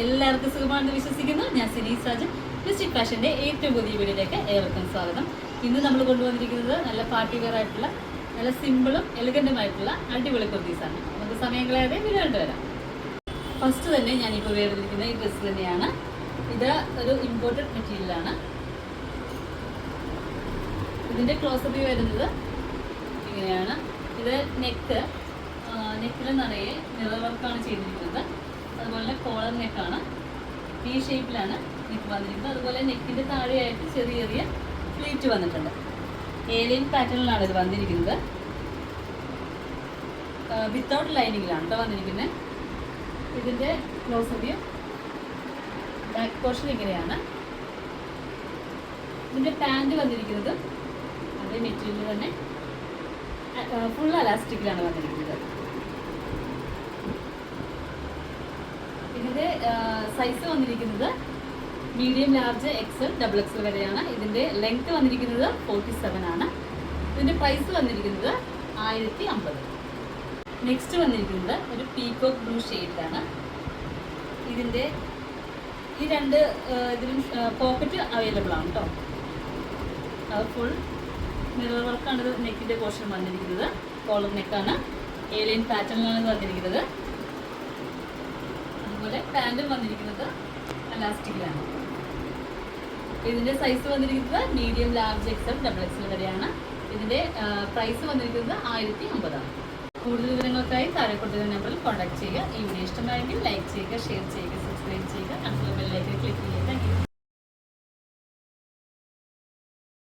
എല്ലാവർക്കും സുഖമാണെന്ന് വിശ്വസിക്കുന്നു. ഞാൻ സിനി സാജൻ മിസ്റ്റിക് ഫാഷന്റെ ഏറ്റവും പുതിയ വീഡിയോയിലേക്ക് ഏവർക്കും സ്വാഗതം. ഇന്ന് നമ്മൾ കൊണ്ടുവന്നിരിക്കുന്നത് നല്ല പാർട്ടി വെയർ ആയിട്ടുള്ള നല്ല സിമ്പിളും എലഗന്റുമായിട്ടുള്ള അടിപൊളി കുർത്തീസാണ് നമുക്ക് സമയം കളയാതെ വീഡിയോ വരാം. ഫസ്റ്റ് തന്നെ ഞാൻ ഞാനിപ്പോൾ വേർതിരിക്കുന്ന ഈ ഡ്രസ്സ് തന്നെയാണ്. ഇത് ഒരു ഇമ്പോർട്ടഡ് മെറ്റീരിയലാണ് ഇതിന്റെ ക്ലോസപ്പ് വരുന്നത് ഇങ്ങനെയാണ്. ഇത് നെക്ക് നെക്കിൽ നിറയെ നിറവർക്കാണ് ചെയ്തിരിക്കുന്നത്. അതുപോലെ കോളർ നെക്കാണ്. ഈ ഷേപ്പിലാണ് നെക്ക് വന്നിരിക്കുന്നത്. അതുപോലെ നെക്കിന്റെ താഴെയായിട്ട് ചെറിയ ചെറിയ ഫ്ലീറ്റ് വന്നിട്ടുണ്ട്. ഏലിയൻ പാറ്റേണിലാണ് ഇത് വന്നിരിക്കുന്നത്. വിത്തൗട്ട് ലൈനിങ്ങിലാണ് കേട്ടോ വന്നിരിക്കുന്നത് ഇതിന്റെ ക്ലോസ് വ്യൂ ബാക്ക് പോർഷൻ ഇങ്ങനെയാണ്. ഇതിന്റെ പാന്റ് വന്നിരിക്കുന്നത് അതേ മെറ്റീരിയൽ തന്നെ. ഫുൾ അലാസ്റ്റിക്കിലാണ് വന്നിരിക്കുന്നത്. ഇതിന്റെ സൈസ് വന്നിരിക്കുന്നത് medium large XL double XL വരെയാണ്. ഇതിന്റെ ലെങ്ത് വന്നിരിക്കുന്നത് ഫോർട്ടി സെവൻ ആണ്. ഇതിന്റെ പ്രൈസ് വന്നിരിക്കുന്നത് ആയിരത്തി അമ്പത് നെക്സ്റ്റ് വന്നിരിക്കുന്നത് ഒരു പീകോക്ക് ബ്ലൂ ഷെയ്ഡിലാണ് ഇതിന്റെ ഈ രണ്ട് ഇതിലും പോക്കറ്റ് അവൈലബിൾ ആണ് കേട്ടോ അത് ഫുൾ മിറർ വർക്കാണ് ഇത് നെക്കിന്റെ പോർഷൻ വന്നിരിക്കുന്നത്. കോളർ നെക്കാണ് ഏലിയൻ പാറ്റേണിലാണ് വന്നിരിക്കുന്നത്. അതുപോലെ പാന്റും വന്നിരിക്കുന്നത് അലാസ്റ്റിക്കിലാണ് ഇതിന്റെ സൈസ് വന്നിരിക്കുന്നത് medium large XL double XL വരെയാണ്. ഇതിന്റെ പ്രൈസ് വന്നിരിക്കുന്നത് ആയിരത്തി അമ്പതാണ് കൂടുതൽ വിവരങ്ങൾക്കായി താഴെ നമ്പറിൽ കോൺടാക്ട് ചെയ്യുക. ഈ വീഡിയോ ഇഷ്ടമായെങ്കിൽ ലൈക്ക് ചെയ്യുക ഷെയർ ചെയ്യുക സബ്സ്ക്രൈബ് ചെയ്യുക. അടുത്തുള്ള ബെല്ലിലേക്ക് ക്ലിക്ക് ചെയ്യുക.